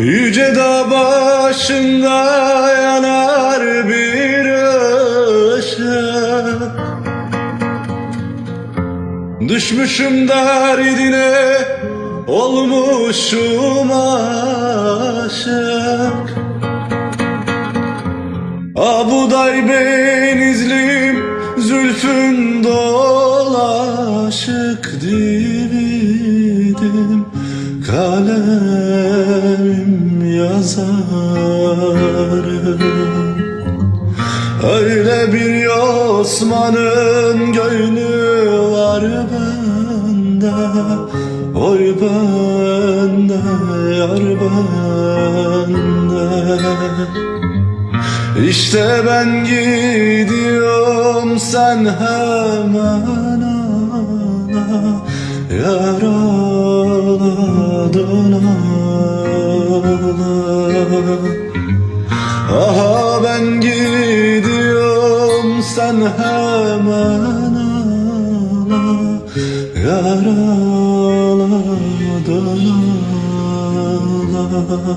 Yüce dağ başında yanar bir ışık Düşmüşüm derdine olmuşum aşık. Abuday benizlim zülfün dolaşık dividim yazarım. Öyle bir Osman'ın gönlü var bende Oy bende yar bende. İşte ben gidiyorum sen hemen ana Yaraladın ana Aha ben gidiyorum sen hemen ala Yaraladın ala